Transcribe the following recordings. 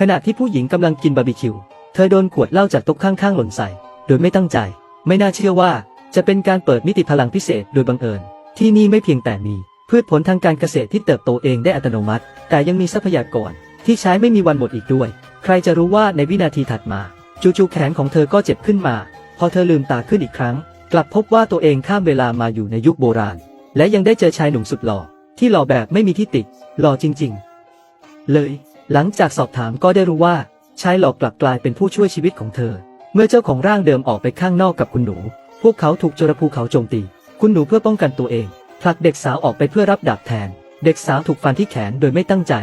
ขณะที่ผู้หญิงกำลังกินบาร์บีคิว เธอโดนขวดเหล้าจากโต๊ะข้างๆหล่นใส่ โดยไม่ตั้งใจ ไม่น่าเชื่อว่าจะเป็นการเปิดมิติพลังพิเศษโดยบังเอิญ ที่นี่ไม่เพียงแต่มี พืชผลทางการเกษตรที่เติบโตเองได้อัตโนมัติ แต่ยังมีทรัพยากร ที่ใช้ไม่มีวันหมดอีกด้วย ใครจะรู้ว่าในวินาทีถัดมา จู่ๆแขนของเธอก็เจ็บขึ้นมา พอเธอลืมตาขึ้นอีกครั้ง กลับพบว่าตัวเองข้ามเวลามาอยู่ในยุคโบราณ และยังได้เจอชายหนุ่มสุดหล่อที่หล่อแบบไม่มีที่ติ หล่อจริง ๆ เลย หลังจากสอบถามก็ได้รู้ว่าชายหลอกลับกลายเป็นผู้ช่วยชีวิตของเธอ เมื่อเจ้าของร่างเดิมออกไปข้างนอกกับคุณหนู พวกเขาถูกจรภูเขาโจมตี คุณหนูเพื่อป้องกันตัวเองผลักเด็กสาวออกไปเพื่อรับดาบแทน เด็กสาวถูกฟันที่แขนโดยไม่ตั้งใจ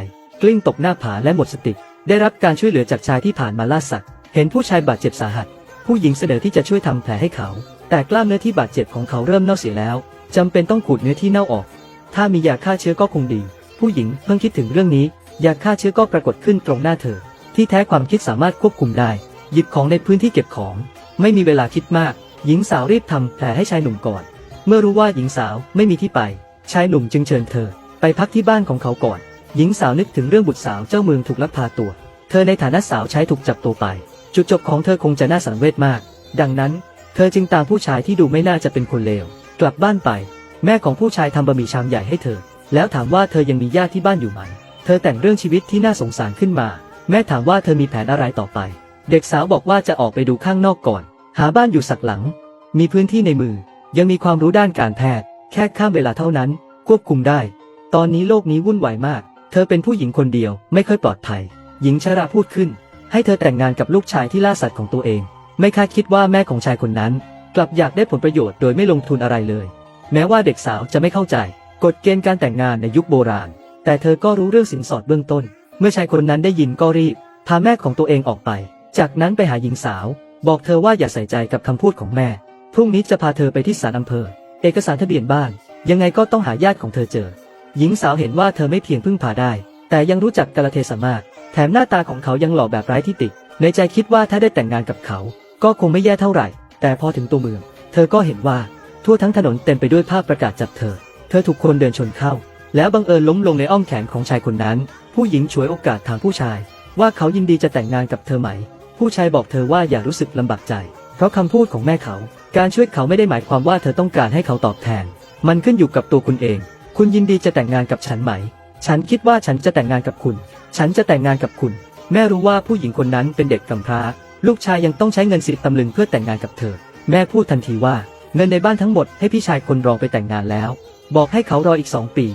กลิ้งตกหน้าผาและหมดสติ ได้รับการช่วยเหลือจากชายที่ผ่านมาล่าสัตว์ เห็นผู้ชายบาดเจ็บสาหัส ผู้หญิงเสนอที่จะช่วยทำแผลให้เขา แต่กล้ามเนื้อที่บาดเจ็บของเขาเริ่มเน่าเสียแล้วจำเป็นต้องขูดเนื้อที่เน่าออก ถ้ามียาฆ่าเชื้อก็คงดี ผู้หญิงเพิ่งคิดถึงเรื่องนี้ ยาฆ่าเชื้อก็ปรากฏขึ้นตรงหน้าเธอ ที่แท้ความคิดสามารถควบคุมได้ หยิบของในพื้นที่เก็บของ ไม่มีเวลาคิดมาก หญิงสาวรีบทำแผลให้ชายหนุ่มก่อน เมื่อรู้ว่าหญิงสาวไม่มีที่ไป ชายหนุ่มจึงเชิญเธอ ไปพักที่บ้านของเขาก่อน หญิงสาวนึกถึงเรื่องบุตรสาวเจ้าเมืองถูกลักพาตัว เธอในฐานะสาวใช้ถูกจับตัวไป จุดจบของเธอคงจะน่าสังเวชมาก ดังนั้น เธอจึงตามผู้ชายที่ดูไม่น่าจะเป็นคนเลวกลับบ้านไป แม่ของผู้ชายทำบะหมี่ชามใหญ่ให้เธอ แล้วถามว่าเธอยังมีญาติที่บ้านอยู่ไหม เธอแต่งเรื่องชีวิตที่น่าสงสารขึ้นมา แม่ถามว่าเธอมีแผนอะไรต่อไป เด็กสาวบอกว่าจะออกไปดูข้างนอกก่อน หาบ้านอยู่สักหลัง มีพื้นที่ในมือ ยังมีความรู้ด้านการแพทย์ แค่ข้ามเวลาเท่านั้น ควบคุมได้ ตอนนี้โลกนี้วุ่นวายมาก เธอเป็นผู้หญิงคนเดียว ไม่ค่อยปลอดภัย หญิงชราพูดขึ้น ให้เธอแต่งงานกับลูกชายที่ล่าสัตว์ของตัวเอง ไม่คาดคิดว่าแม่ของชายคนนั้น กลับอยากได้ผลประโยชน์โดยไม่ลงทุนอะไรเลย แม้ว่าเด็กสาวจะไม่เข้าใจ กฎเกณฑ์การแต่งงานในยุคโบราณ แต่เธอก็รู้เรื่องสินสอดเบื้องต้น เมื่อชายคนนั้นได้ยินก็รีบ พาแม่ของตัวเองออกไป จากนั้นไปหาหญิงสาว บอกเธอว่าอย่าใส่ใจกับคำพูดของแม่ พรุ่งนี้จะพาเธอไปที่ศาลอำเภอ เอกสารทะเบียนบ้าน ยังไงก็ต้องหาญาติของเธอเจอ หญิงสาวเห็นว่าเธอไม่เพียงพึ่งพาได้ แต่ยังรู้จักกาลเทศมาก แถมหน้าตาของเขายังหล่อแบบไร้ที่ติ ในใจคิดว่าถ้าได้แต่งงานกับเขา ก็คงไม่แย่เท่าไหร่ แต่พอถึงตัวเมือง เธอก็เห็นว่าทั่วทั้งถนนเต็มไปด้วยภาพประกาศจับเธอ เธอถูกคนเดินชนเข้า แล้วบังเอิญล้มลงในอ้อมแขนของชายคนนั้น ผู้หญิงฉวยโอกาสถามผู้ชาย ว่าเขายินดีจะแต่งงานกับเธอไหม ผู้ชายบอกเธอว่าอย่ารู้สึกลำบากใจ เพราะคำพูดของแม่เขา การช่วยเขาไม่ได้หมายความว่าเธอต้องการให้เขาตอบแทน มันขึ้นอยู่กับตัวคุณเอง คุณยินดีจะแต่งงานกับฉันไหม ฉันคิดว่าฉันจะแต่งงานกับคุณ ฉันจะแต่งงานกับคุณ แม่รู้ว่าผู้หญิงคนนั้นเป็นเด็กกำพร้า ลูกชายยังต้องใช้เงินสิบตำลึงเพื่อแต่งงานกับเธอ แม่พูดทันทีว่า เงินในบ้านทั้งหมดให้พี่ชายคนรองไปแต่งงานแล้ว บอกให้เขารออีกสองปี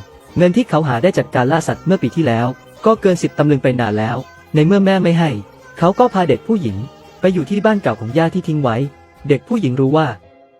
เงินที่เขาหาได้จากการล่าสัตว์เมื่อปีที่แล้ว ก็เกินสิบตำลึงไปนานแล้ว ในเมื่อแม่ไม่ให้ เขาก็พาเด็กผู้หญิง ไปอยู่ที่บ้านเก่าของย่าที่ทิ้งไว้ เด็กผู้หญิงรู้ว่า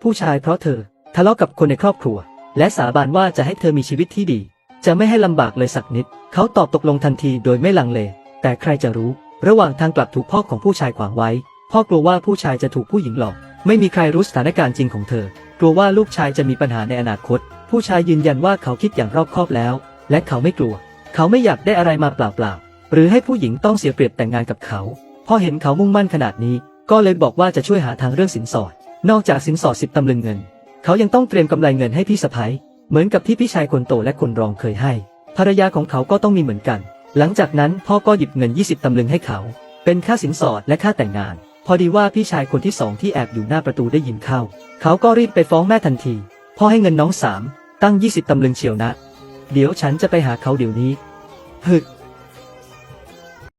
ผู้ชายเพราะเธอทะเลาะกับคนในครอบครัว และสาบานว่าจะให้เธอมีชีวิตที่ดี จะไม่ให้ลำบากเลยสักนิด เขาตอบตกลงทันทีโดยไม่ลังเล แต่ใครจะรู้ ระหว่างทางกลับถูกพ่อของผู้ชายขวางไว้ พ่อกลัวว่าผู้ชายจะถูกผู้หญิงหลอก ไม่มีใครรู้สถานการณ์จริงของเธอ กลัวว่าลูกชายจะมีปัญหาในอนาคต ผู้ชายยืนยันว่าเขาคิดอย่างรอบคอบแล้ว และเขาไม่กลัว เขาไม่อยากได้อะไรมาเปล่าๆหรือให้ผู้หญิงต้องเสียเปรียบแต่งงานกับเขาพอเห็นเขามุ่งมั่นขนาดนี้ ก็เลยบอกว่าจะช่วยหาทางเรื่องสินสอด นอกจากสินสอดสิบตำลึงเงิน เขายังต้องเตรียมกำไรเงินให้พี่สะพ้ยเหมือนกับที่พี่ชายคนโตและคนรองเคยให้ ภรรยาของเขาก็ต้องมีเหมือนกัน หลังจากนั้นพ่อก็หยิบเงิน 20 ตำลึงให้เขา เป็นค่าสินสอดและค่าแต่งงาน พอดีว่าพี่ชายคนที่สองที่แอบอยู่หน้าประตูได้ยินเข้า เขาก็รีบไปฟ้องแม่ทันที พ่อให้เงินน้องสามตั้ง20ตำลึงเฉียวนะ เดี๋ยวฉันจะไปหาเขาเดี๋ยวนี้ ฮึ